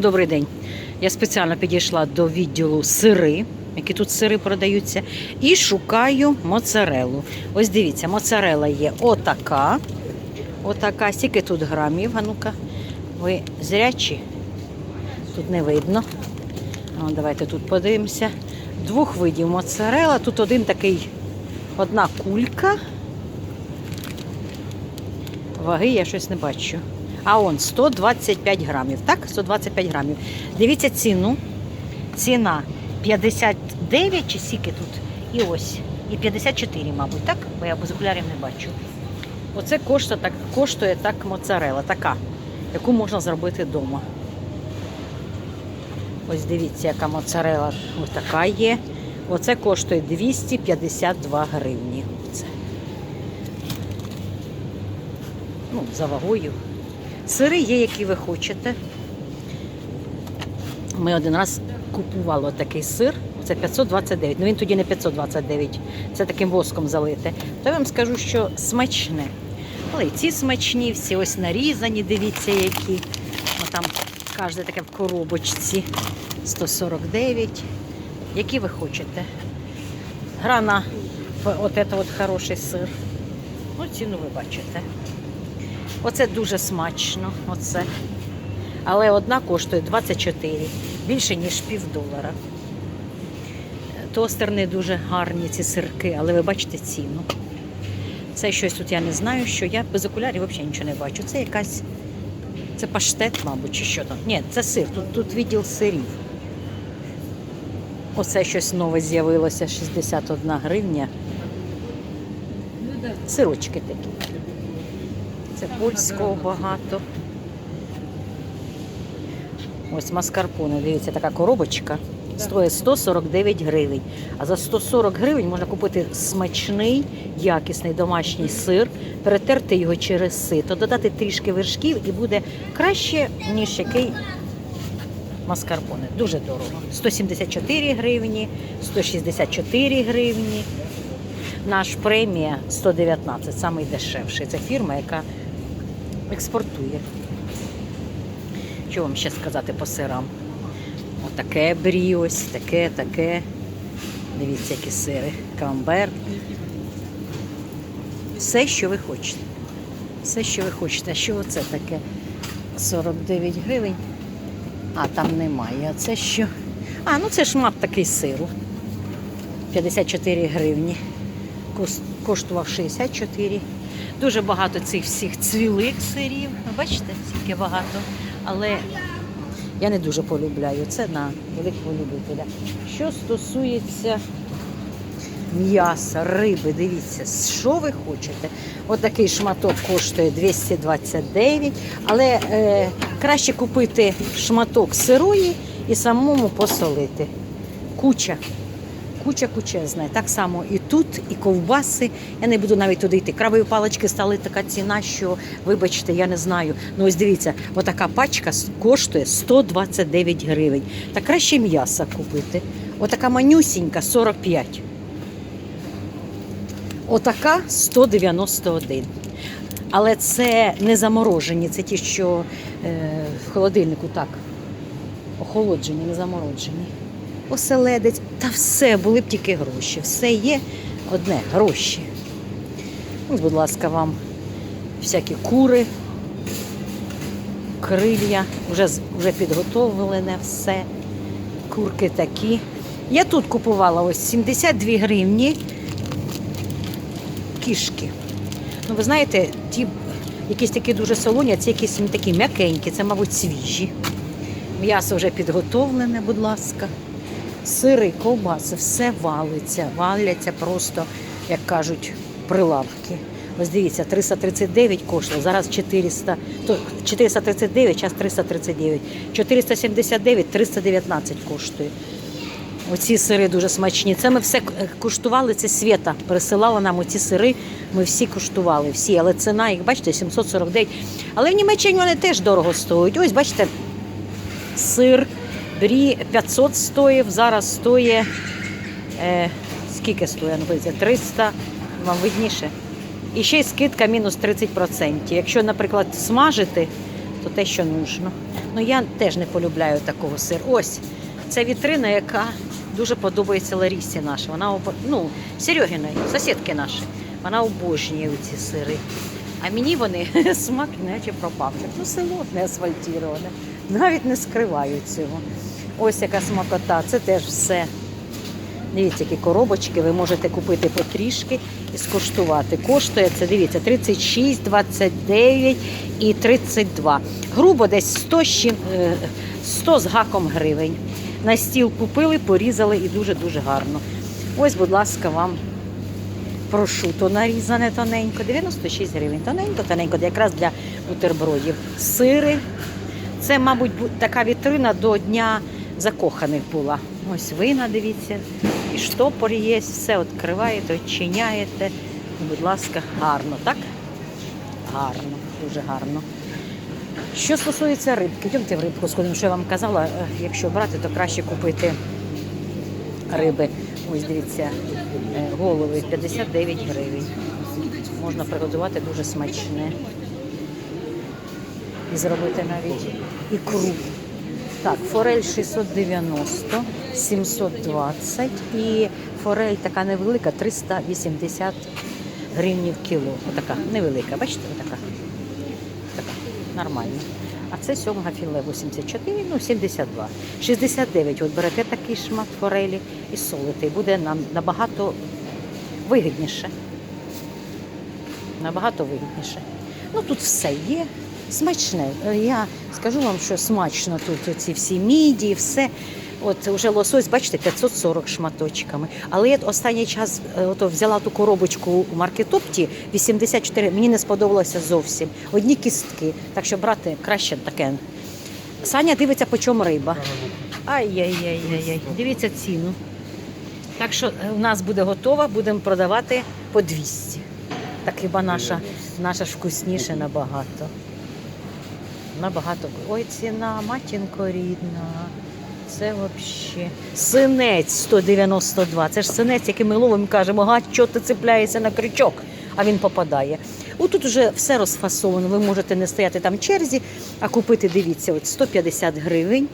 Добрий день. Я спеціально підійшла до відділу сири, які тут сири продаються, і шукаю моцарелу. Ось дивіться, моцарела є отака. Отака. Скільки тут грамів? А ну-ка, ви зрячі? Тут не видно. Ну, давайте тут подивимося. Двох видів моцарела. Тут один такий, одна кулька. Ваги я щось не бачу. А он 125 грамів, так? 125 грамів. Дивіться ціну. Ціна 59 чи скільки тут? І ось. І 54, мабуть, так? Бо я без окулярів не бачу. Оце коштує так, коштує так моцарела, така, яку можна зробити вдома. Ось дивіться, яка моцарела ось така є. Оце коштує 252 гривні. Оце. Ну, за вагою. Сири є, які ви хочете. Ми один раз купували такий сир, це 529. Ну він тоді не 529, це таким воском залите. То я вам скажу, що смачне. Але і ці смачні, всі ось нарізані, дивіться, які. О, там кожне таке в коробочці 149. Які ви хочете. Грана, от це от хороший сир. Ну, ціну ви бачите. Оце дуже смачно. Оце. Але одна коштує 24, більше, ніж пів долара. Тостерни дуже гарні, ці сирки, але ви бачите ціну. Це щось тут я не знаю, що я без окулярів взагалі нічого не бачу. Це якась. Це паштет, мабуть, чи що там. Ні, це сир, тут, тут відділ сирів. Оце щось нове з'явилося, 61 гривня. Сирочки такі. Це польського багато. Ось маскарпоне, дивіться, така коробочка. Стоїть 149 гривень. А за 140 гривень можна купити смачний, якісний домашній сир, перетерти його через сито, додати трішки вершків і буде краще, ніж який маскарпоне. Дуже дорого. 174 гривні, 164 гривні. Наш премія 119, самий дешевший. Це фірма, яка експортує. Що вам ще сказати по сирам? Отаке брі ось, таке, таке. Дивіться, які сири. Камбер. Все, що ви хочете. Все, що ви хочете. А що оце таке? 49 гривень. А там немає. А це що? А, ну це шмат такий сиру. 54 гривні. Коштував 64. Дуже багато цих всіх цвілих сирів. Бачите, скільки багато. Але я не дуже полюбляю. Це на великого любителя. Що стосується м'яса, риби, дивіться, що ви хочете. Отакий шматок коштує 229, але е, краще купити шматок сирої і самому посолити. Куча. Куча кучезна. Так само і тут, і ковбаси. Я не буду навіть туди йти. Крабові палички стали така ціна, що, вибачте, я не знаю. Ну ось дивіться, отака пачка коштує 129 гривень. Та краще м'яса купити. Отака манюсінька 45. Отака 191. Але це не заморожені, це ті, що е, в холодильнику так. Охолоджені, не замороджені. Оселедець, та все, були б тільки гроші. Все є одне гроші. Ось, будь ласка, вам всякі кури, крилья, вже, вже підготовлене все. Курки такі. Я тут купувала ось 72 гривні кішки. Ну, ви знаєте, ті якісь такі дуже солоні, а ці якісь такі м'якенькі, це, мабуть, свіжі. М'ясо вже підготовлене, будь ласка. Сири, ковбаси, все валиться, валяться просто, як кажуть, прилавки. Ось дивіться, 339 коштує, зараз 400, то 439, зараз 339. 479, 319 коштує. Оці сири дуже смачні. Це ми все е, куштували, це Свята присилала нам оці сири. Ми всі куштували, всі, але ціна, як бачите, 749. Але в Німеччині вони теж дорого стоять. Ось бачите, сир брі 500 стоїв, зараз стоїть. Е, скільки стоїть? Ну, 300, вам видніше. І ще й скидка мінус 30%. Якщо, наприклад, смажити, то те, що нужно. Ну я теж не полюбляю такого сиру. Ось це вітрина, яка дуже подобається Ларісі нашій. Вона ну, Серегіної, сусідки наші. Вона обожнює ці сири. А мені вони смак наче пропавчик. Ну, село не асфальтіроване. Навіть не скриваю цього. Ось яка смакота. Це теж все. Дивіться, які коробочки ви можете купити потрішки і скуштувати. Коштує це, дивіться, 36, 29 і 32. Грубо десь 100, з е, 100 з гаком гривень. На стіл купили, порізали і дуже-дуже гарно. Ось, будь ласка, вам прошуто нарізане тоненько, 96 гривень. Тоненько, тоненько, якраз для бутербродів. Сири. Це, мабуть, така вітрина до Дня закоханих була. Ось вина, дивіться, і штопор є, все відкриваєте, відчиняєте. Будь ласка, гарно, так? Гарно, дуже гарно. Що стосується рибки, йдемте в рибку сходимо, що я вам казала, е, якщо брати, то краще купити риби. Ось дивіться, е, голови 59 гривень. Можна приготувати дуже смачне. І зробити навіть ікру. Так, форель 690, 720 і форель така невелика 380 гривень в кіло. Отака невелика, бачите, отака. Така, нормальна. А це сьомга філе 84, ну 72. 69, от берете такий шмат форелі і солите. Буде нам набагато вигідніше. Набагато вигідніше. Ну тут все є. Смачне. Е, Я скажу вам, що смачно тут ці всі міді, все. От уже лосось, бачите, 540 шматочками. Але я останній час е, ото взяла ту коробочку у маркетопті 84, мені не сподобалося зовсім. Одні кістки. Так що брати краще таке. Саня дивиться, по чому риба. Ай-яй-яй-яй. Дивіться ціну. Так що е, у нас буде готова, будемо продавати по 200. Так хіба наша, наша ж вкусніше набагато. Набагато. Ой, ціна, матінко рідна. Це взагалі. Синець 192. Це ж синець, який ми ловимо, кажемо, га, що ти цепляєшся на крючок, а він попадає. Отут вже все розфасовано. Ви можете не стояти там в черзі, а купити, дивіться, от 150 гривень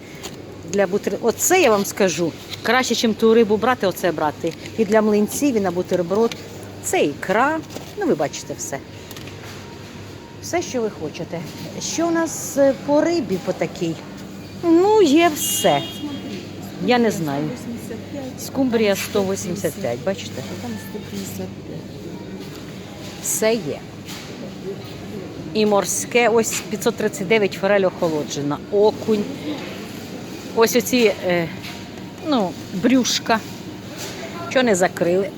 для бутер... Оце я вам скажу. Краще, ніж ту рибу брати, оце брати. І для млинців, і на бутерброд. Це ікра. Ну, ви бачите все. Все, що ви хочете. Що у нас е, по рибі по такій? Ну, є все. Я не знаю. Скумбрія 185, бачите? Там 155. Все є. І морське, ось 539 форель охолоджена, окунь. Ось оці, е, ну, брюшка. Що не закрили?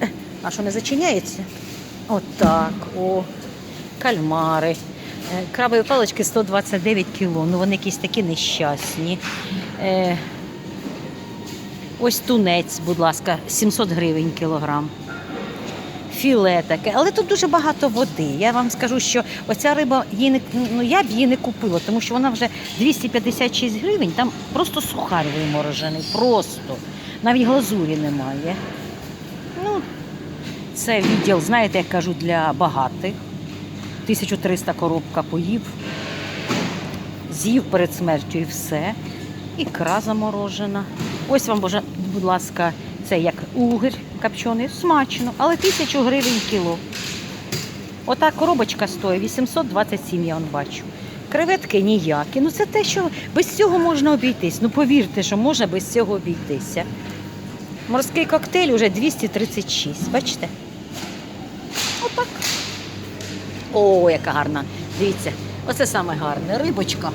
А що не зачиняється? Отак, о, кальмари. Е, Крабові палички 129 кіло. Ну вони якісь такі нещасні. Е, ось тунець, будь ласка, 700 гривень кілограм філе таке, але тут дуже багато води. Я вам скажу, що оця риба її не ну я б її не купила, тому що вона вже 256 гривень, там просто сухар виморожений, просто навіть глазурі немає. Ну, це відділ, знаєте, як кажуть, для багатих. 1300 коробка поїв, з'їв перед смертю і все. Ікра заморожена. Ось вам, будь ласка, це як угір копчений, смачно, але тисячу гривень кіло. Ота коробочка стоїть 827, я вам бачу. Креветки ніякі. Ну це те, що без цього можна обійтись. Ну повірте, що можна без цього обійтися. Морський коктейль уже 236, бачите? Отак. О, яка гарна. Дивіться, оце саме гарне. Рибочка.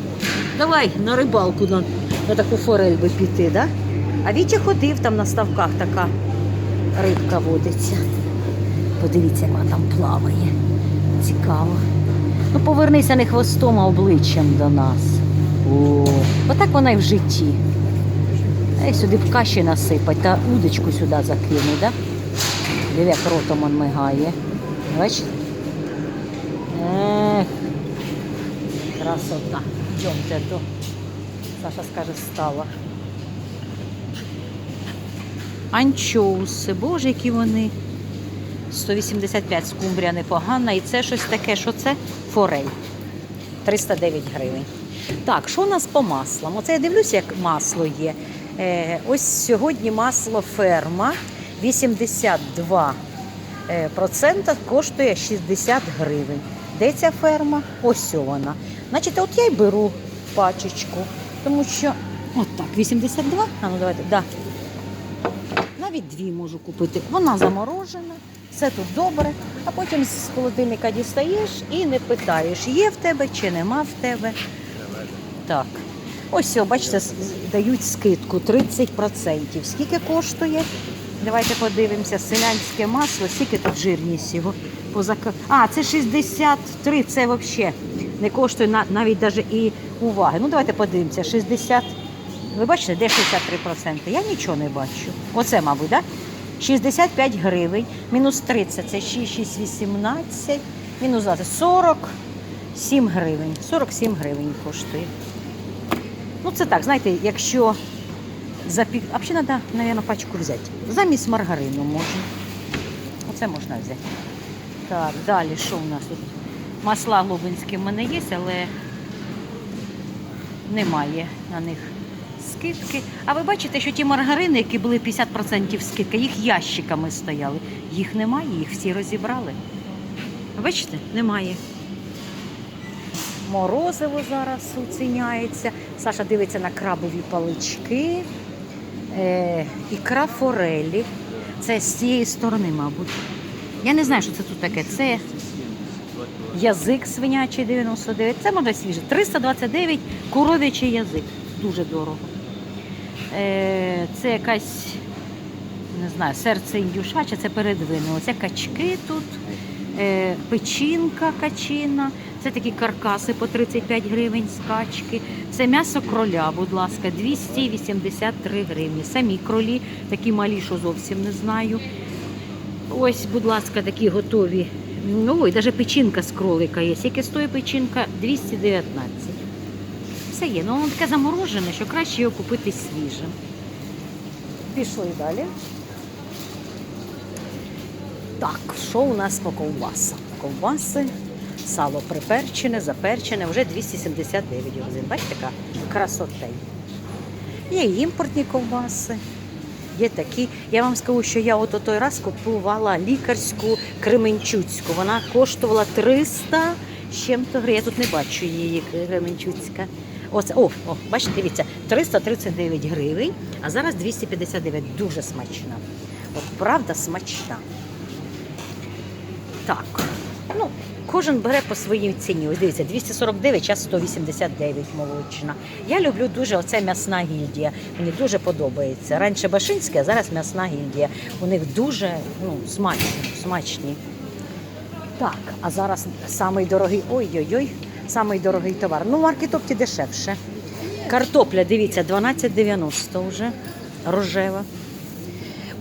Давай на рибалку на, на таку форель би піти, да? А Вітя ходив там на ставках така рибка водиться. Подивіться, як вона там плаває. Цікаво. Ну, повернися не хвостом, а обличчям до нас. О, отак вона і в житті. Ей, сюди в каші насипать та удочку сюди закинуть, да? Диви, як ротом он мигає. Бачите? Ех, красота. Йдемте до. Саша скаже, стала. Анчоуси, боже, які вони. 185 скумбрія непогана. І це щось таке, що це? Форель. 309 гривень. Так, що у нас по маслам? Оце я дивлюся, як масло є. Е, ось сьогодні масло ферма 82 е, процента коштує 60 гривень. Де ця ферма? Ось вона. Значить, от я й беру пачечку, тому що от так, 82. А ну давайте, да. Навіть дві можу купити. Вона заморожена, все тут добре, а потім з холодильника дістаєш і не питаєш, є в тебе чи нема в тебе. Так. Ось, все, бачите, дають скидку 30%. Скільки коштує? Давайте подивимося, селянське масло, скільки тут жирність його. Позака... А, це 63, це взагалі не коштує на- навіть даже і уваги. Ну, давайте подивимося, 60. Ви бачите, де 63%? Я нічого не бачу. Оце, мабуть, так? Да? 65 гривень, мінус 30 це 6, 6, 18, мінус 20, 47 гривень. 47 гривень коштує. Ну, це так, знаєте, якщо запік... А взагалі треба, мабуть, пачку взяти. Замість маргарину можна. Оце можна взяти. Так, далі, що у нас тут? Масла глобинські в мене є, але немає на них скидки. А ви бачите, що ті маргарини, які були 50% скидка, їх ящиками стояли. Їх немає, їх всі розібрали. Бачите, немає. Морозиво зараз оціняється. Саша дивиться на крабові палички. Е, ікра форелі. Це з цієї сторони, мабуть. Я не знаю, що це тут таке. Це язик свинячий 99. Це може свіже. 329 коров'ячий язик. Дуже дорого. Е, це якась, не знаю, серце індюшаче, це передвинуло. Це качки тут, е, печінка качина. Це такі каркаси по 35 гривень з качки. Це м'ясо кроля, будь ласка, 283 гривні. Самі кролі, такі малі, що зовсім не знаю. Ось, будь ласка, такі готові. Ну, Ой, навіть печінка з кролика є. Скільки стоїть печінка? 219. Все є. Ну, воно таке заморожене, що краще його купити свіжим. Пішли далі. Так, що у нас по ковбасам? Ковбаси, сало приперчене, заперчене, вже 279 гривень. Бачите, яка красотень. Є імпортні ковбаси. Є такі. Я вам скажу, що я от той раз купувала лікарську Кременчуцьку. Вона коштувала 300 з чим-то гривень. Я тут не бачу її Кременчуцька. Оце, о, о, бачите, дивіться, 339 гривень, а зараз 259. Дуже смачна. От правда смачна. Так, ну, кожен бере по своїй ціні. Ось дивіться, 249, час 189 молочна. Я люблю дуже оце м'ясна гільдія. Мені дуже подобається. Раніше Башинське, а зараз м'ясна гільдія. У них дуже ну, смачні, смачні. Так, а зараз самий дорогий, ой-ой-ой, самий дорогий товар. Ну, в маркетопті дешевше. Картопля, дивіться, 12,90 вже рожева.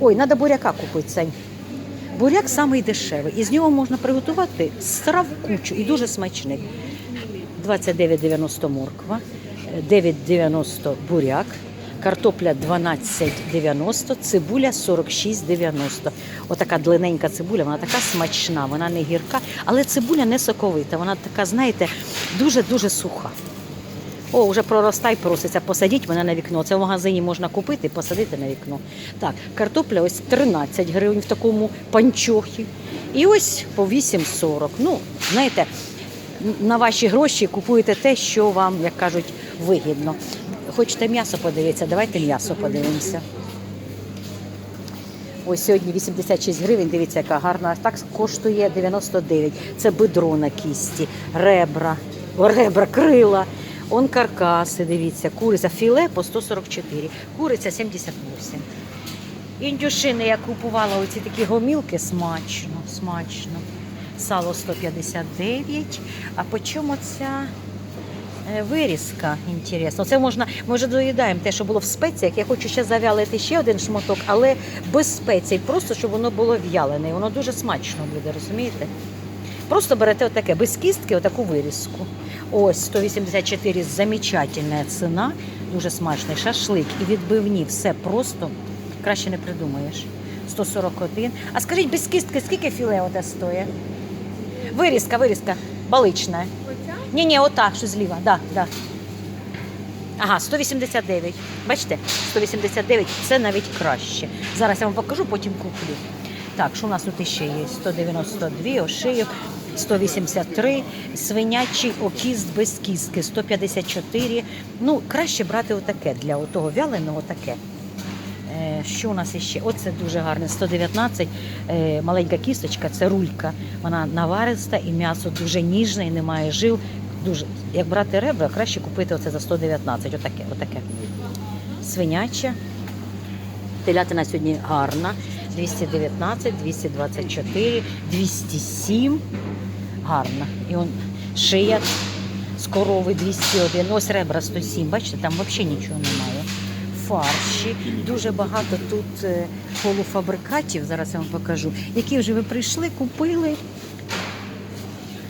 Ой, треба буряка купити, Сань. Буряк самий дешевий. Із нього можна приготувати страв кучу і дуже смачний. 29,90 морква, 9,90 буряк, картопля 12,90, цибуля 46,90. Отака длинненька цибуля, вона така смачна, вона не гірка, але цибуля не соковита, вона така, знаєте, дуже-дуже суха. О, вже проростай проситься, посадіть мене на вікно. Це в магазині можна купити посадити на вікно. Так, картопля ось 13 гривень в такому панчохі. І ось по 8,40. Ну, знаєте, на ваші гроші купуєте те, що вам, як кажуть, вигідно. Хочете м'ясо подивитися? Давайте м'ясо подивимося. Ось сьогодні 86 гривень, дивіться, яка гарна. Так коштує 99. Це бедро на кісті, ребра, ребра, крила. Он каркаси, дивіться, куриця, філе по 144, куриця 78. Індюшини я купувала оці такі гомілки, смачно, смачно. Сало 159. А по чому ця е, вирізка? Інтересно. Це можна, ми вже доїдаємо те, що було в спеціях. Я хочу ще завялити ще один шматок, але без спецій, просто щоб воно було в'ялене. Воно дуже смачно буде, розумієте? Просто берете отаке, без кістки, отаку вирізку. Ось 184 замечательна ціна, дуже смачний шашлик і відбивні. Все просто краще не придумаєш. 141. А скажіть, без кістки скільки філе оте стоїть? Вирізка, вирізка, балична. Ні, ні, ота, що зліва, да, да. Ага, 189. Бачите, 189 це навіть краще. Зараз я вам покажу, потім куплю. Так, що у нас тут ще є? 192, ошийок, 183, свинячий окіст без кістки, 154. Ну, краще брати отаке для того вяленого таке. Е, Що у нас іще? Оце дуже гарне. 119, е, маленька кісточка, це рулька. Вона навариста і м'ясо дуже ніжне і немає жил. Дуже. Як брати ребра, краще купити оце за 119. Отаке, отаке. Свиняча. Телятина сьогодні гарна. 219, 224, 207. Гарна. І он шия з корови 201. Ось ребра 107. Бачите, там взагалі нічого немає. Фарші. Дуже багато тут е, полуфабрикатів, зараз я вам покажу, які вже ви прийшли, купили,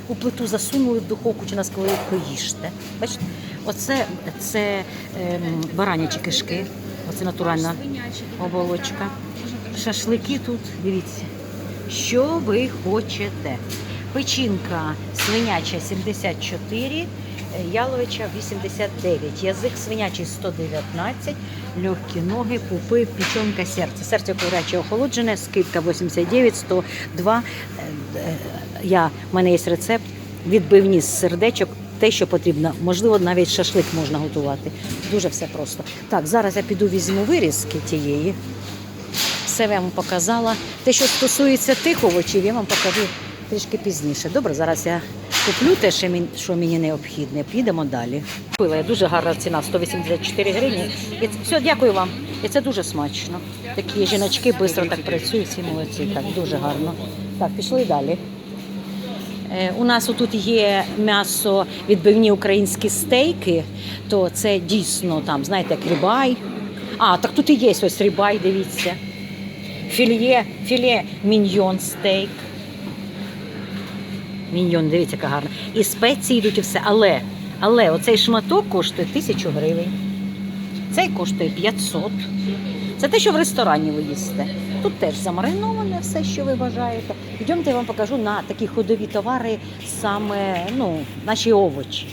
у плиту засунули в духовку чи на сковорідку їжте. Бачите? Оце це ем, баранячі кишки, оце натуральна оболочка. Шашлики тут, дивіться, що ви хочете. Печінка свиняча 74, е, яловича 89, язик свинячий 119, легкі ноги, пупи, печінка, серце. Серце куряче охолоджене, скидка 89, 102. Е, е, Я, в мене є рецепт, відбивні з сердечок, те, що потрібно. Можливо, навіть шашлик можна готувати. Дуже все просто. Так, зараз я піду візьму вирізки тієї все я вам показала. Те, що стосується тих овочів, я вам покажу трішки пізніше. Добре, зараз я куплю те, що мені, необхідне. Підемо далі. Купила дуже гарна ціна 184 гривні. І все, дякую вам. І це дуже смачно. Такі жіночки швидко так працюють, всі молодці. Так, дуже гарно. Так, пішли далі. Е, У нас тут є м'ясо, відбивні українські стейки, то це дійсно там, знаєте, як рибай. А, так тут і є ось рибай, дивіться. Філє, філе міньйон стейк. Міньйон, дивіться, яка гарна. І спеції йдуть і все. Але, але оцей шматок коштує тисячу гривень. Цей коштує 500. Це те, що в ресторані ви їсте. Тут теж замариноване все, що ви бажаєте. Йдемте, я вам покажу на такі ходові товари, саме ну, наші овочі.